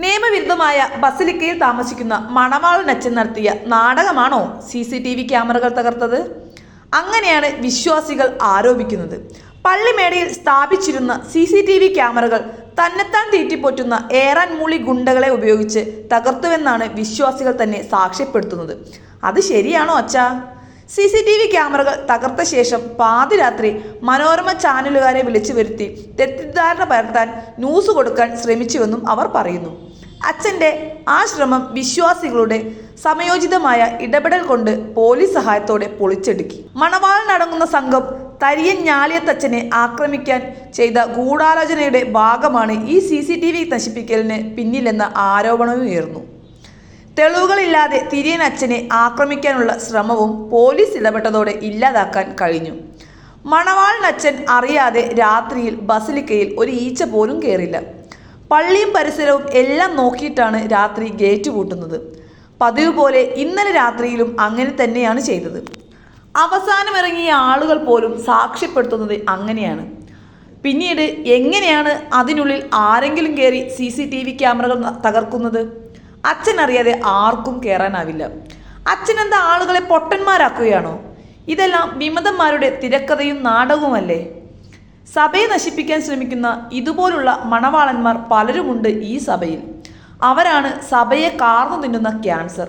നിയമവിരുദ്ധമായ ബസിലിക്കയിൽ താമസിക്കുന്ന മണവാളനച്ചൻ നടത്തിയ നാടകമാണോ സി സി ടി വി ക്യാമറകൾ തകർത്തത്? അങ്ങനെയാണ് വിശ്വാസികൾ ആരോപിക്കുന്നത്. പള്ളിമേടയിൽ സ്ഥാപിച്ചിരുന്ന സി സി ടി വി ക്യാമറകൾ തന്നെത്താൻ തീറ്റിപ്പോറ്റുന്ന ഏറാൻ മൂളി ഗുണ്ടകളെ ഉപയോഗിച്ച് തകർത്തുവെന്നാണ് വിശ്വാസികൾ തന്നെ സാക്ഷ്യപ്പെടുത്തുന്നത്. അത് ശരിയാണോ അച്ഛാ? സി സി ടി വി ക്യാമറകൾ തകർത്ത ശേഷം പാതിരാത്രി മനോരമ ചാനലുകാരെ വിളിച്ചു വരുത്തി തെറ്റിദ്ധാരണ പരത്താൻ ന്യൂസ് കൊടുക്കാൻ ശ്രമിച്ചുവെന്നും അവർ പറയുന്നു. അച്ഛന്റെ ആ ശ്രമം വിശ്വാസികളുടെ സമയോചിതമായ ഇടപെടൽ കൊണ്ട് പോലീസ് സഹായത്തോടെ പൊളിച്ചെടുക്കി. മണവാളനടങ്ങുന്ന സംഘം തരിയൻ ഞാലിയത്തച്ഛനെ ആക്രമിക്കാൻ ചെയ്ത ഗൂഢാലോചനയുടെ ഭാഗമാണ് ഈ സി സി ടി വി നശിപ്പിക്കലിന് പിന്നിലെന്ന ആരോപണവും ഉയർന്നു. തെളിവുകളില്ലാതെ തിരിയൻ അച്ഛനെ ആക്രമിക്കാനുള്ള ശ്രമവും പോലീസ് ഇടപെട്ടതോടെ ഇല്ലാതാക്കാൻ കഴിഞ്ഞു. മണവാളൻ അച്ഛൻ അറിയാതെ രാത്രിയിൽ ബസിലിക്കയിൽ ഒരു ഈച്ച പോലും കയറില്ല പള്ളിയും പരിസരവും എല്ലാം നോക്കിയിട്ടാണ് രാത്രി ഗേറ്റ് പൂട്ടുന്നത്. പതിവ് പോലെ ഇന്നലെ രാത്രിയിലും അങ്ങനെ തന്നെയാണ് ചെയ്തത്. അവസാനം ഇറങ്ങിയ ആളുകൾ പോലും സാക്ഷ്യപ്പെടുത്തുന്നത് അങ്ങനെയാണ്. പിന്നീട് എങ്ങനെയാണ് അതിനുള്ളിൽ ആരെങ്കിലും കയറി സി സി ടി വി ക്യാമറകൾ തകർക്കുന്നത്? അച്ഛൻ അറിയാതെ ആർക്കും കയറാനാവില്ല അച്ഛനെന്താ ആളുകളെ പൊട്ടന്മാരാക്കുകയാണോ? ഇതെല്ലാം വിമതന്മാരുടെ തിരക്കഥയും നാടകവുമല്ലേ? സഭയെ നശിപ്പിക്കാൻ ശ്രമിക്കുന്ന ഇതുപോലുള്ള മണവാളന്മാർ പലരുമുണ്ട് ഈ സഭയിൽ. അവരാണ് സഭയെ കാർന്നു തിന്നുന്ന ക്യാൻസർ.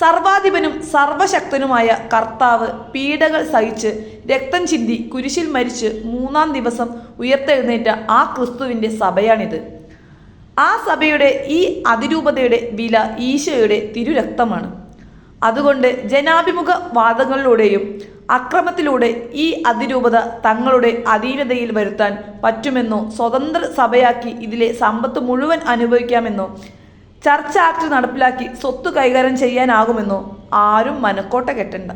സർവാധിപനും സർവശക്തനുമായ കർത്താവ് പീഡകൾ സഹിച്ച് രക്തം ചിന്തി കുരിശിൽ മരിച്ച് മൂന്നാം ദിവസം ഉയർത്തെഴുന്നേറ്റ ആ ക്രിസ്തുവിന്റെ സഭയാണിത്. ആ സഭയുടെ ഈ അതിരൂപതയുടെ വില ഈശോയുടെ തിരുരക്തമാണ്. അതുകൊണ്ട് ജനാഭിമുഖ വാദങ്ങളിലൂടെയും അക്രമത്തിലൂടെ ഈ അതിരൂപത തങ്ങളുടെ അധീനതയിൽ വരുത്താൻ പറ്റുമെന്നോ സ്വതന്ത്ര സഭയാക്കി ഇതിലെ സമ്പത്ത് മുഴുവൻ അനുഭവിക്കാമെന്നോ ചർച്ച ആക്ട് നടപ്പിലാക്കി സ്വത്ത് കൈകാര്യം ചെയ്യാനാകുമെന്നോ ആരും മനക്കോട്ട കെട്ടണ്ട